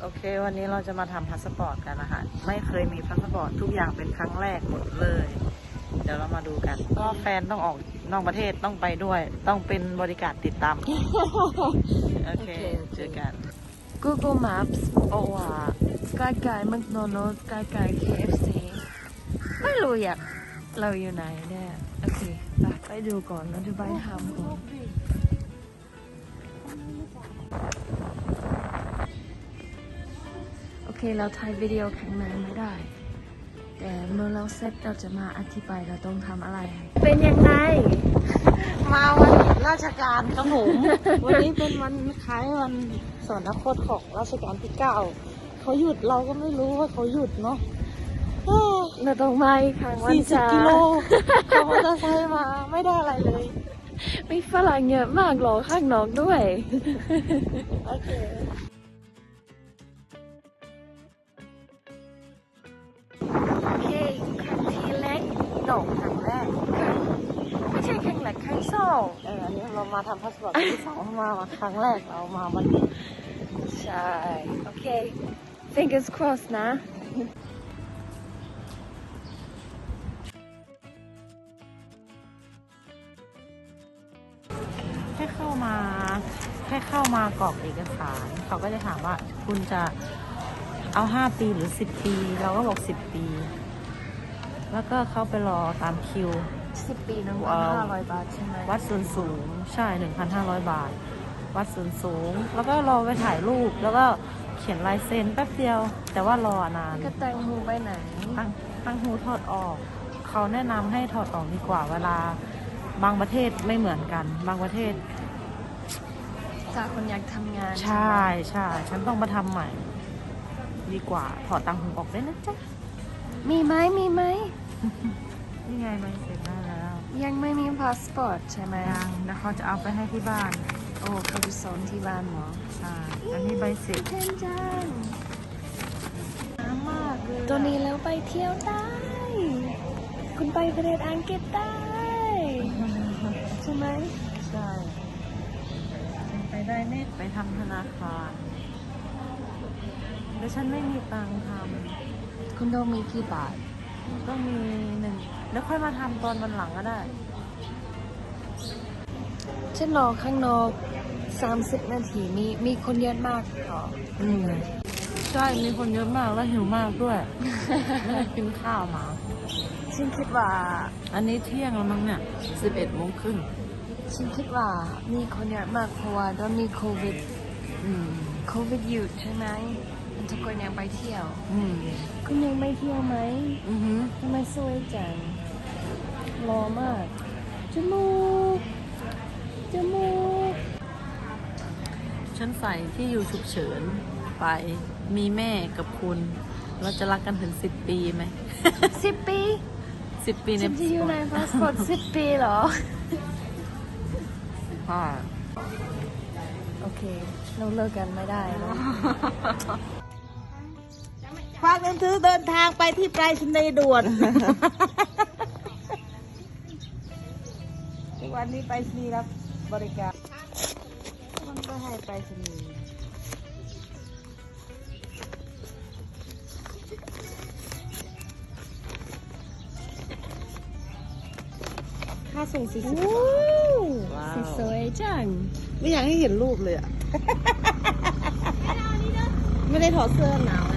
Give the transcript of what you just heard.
โอเค วันนี้เราจะมาทำพาสปอร์ตกันนะคะไม่เคยมีพาสปอร์ตทุกอย่างเป็นครั้งแรกหมดเลย เดี๋ยวเรามาดูกัน ก็แฟนต้องออกนอกประเทศต้องไปด้วย ต้องเป็นบริการติดตาม โอเค เจอกัน Google Maps บอกว่าใกล้ๆ McDonald's ใกล้ๆ KFC ไม่รู้อยากเราอยู่ไหนเนี่ย โอเค ไปไปดูก่อนเราจะไปทำก่อน เคเราถ่ายวิดีโอข้างในไม่ได้ แต่เมื่อเราเสร็จเราจะมาอธิบายเราต้องทำอะไร เป็นยังไง มาวันหยุดราชการครับผมวันนี้เป็นวันคล้ายวันสวรรคตของราชการที่เก้าเขาหยุดเราก็ไม่รู้ว่าเขาหยุดเนาะเอ้อเราต้องมาอีกครั้งวันสี่สิบจันทกิโลร์ขับมอเตอร์ไซค์มาไม่ได้อะไรเลยมีฝรั่งเยอะมากรอข้างนอกด้วย โอเค กดอกครั้งแรกไม่ใช่ครั้งแรกครั้งสองเอออันนี้เรามาทำพาสปอร์ตที่สองมามาครั้งแรกเรามาวันนี้ใช่ โอเค fingers crossed นะแค่เข้ามาแค่เข้ามากรอกเอกสาร เขาก็จะถามว่าคุณจะเอาห้าปีหรือสิบปี เราก็บอกสิบปี แล้วก็เข้าไปรอตามคิว10ปีหนึ่งว้าวห้าร้อยบาทใช่ไหมวัดส่วนสูงใช่ 1,500 บาท วัดส่วนสูง แล้วก็รอไปถ่ายรูป แล้วก็เขียนลายเซ็นแป๊บเดียว แต่ว่ารอนาน ก็แต่งหูไปไหน ตั้งตั้งหูถอดออก เขาแนะนำให้ถอดออกดีกว่าเวลา บางประเทศไม่เหมือนกัน บางประเทศถ้าคนอยากทำงานใช่ใช่ฉันต้องมาทำใหม่ ดีกว่าถอดตังหูออกได้นะจ๊ะ มีไหมมีไหม นี่ไงมันเสร็จได้แล้วยังไม่มีพาสปอร์ตใช่ไหมยังแล้วเขาจะเอาไปให้ที่บ้าน โอ้เขาจะสอนที่บ้านเหรอใช่อันนี้ใบเสร็จเทนจังน้ำมากเลยตัวนี้แล้วไปเที่ยวได้ คุณไปประเทศอังกฤษได้ใช่ไหมใช่ฉันไปได้เน็ตไปทำธนาคารแต่ฉันไม่มีตังค์ทคุณโดมีกี่บาทำ ก็มีหนึ่งแล้วค่อยมาทำตอนวันหลังก็ได้ ฉันรอข้างนอก 30 นาทีมีมีคนเยอะมากเหรออืมใช่มีคนเยอะมากแล้วหิวมากด้วยไม่ได้กินข้าวมา ฉันคิดว่า อันนี้เที่ยงแล้วมั้งเนี่ยสิบเอ็ดโมงครึ่งฉันคิดว่ามีคนเยอะมากเพราะว่าตอนมีโควิดอืม โควิดหยุดใช่ไหม ทุกคนยังไปเที่ยว อืมคุณยังไม่เที่ยวไหมอือหือทำไมสวยจังรอมากจมูกจมูกฉันใส่ที่อยู่ฉุกเฉินไปมีแม่กับคุณ เราจะรักกันถึงสิบปีไหม สิบปีสิบปีในฉันจะอยู่ในพาสปอร์ตสิบปีเหรอค่ะโอเค เราเลิกกันไม่ได้เนอะ ฝากหนังสือเดินทางไปที่ไปรษณีย์ด่วน ทุกวันนี้ไปรษณีย์รับบริการ มันก็ให้ไปรษณีย์ค่าส่งสี่สิบว้าสีสววยจัง ไม่อยากให้เห็นรูปเลยอะ ไม่ได้ถอดเสื้อหนาวไง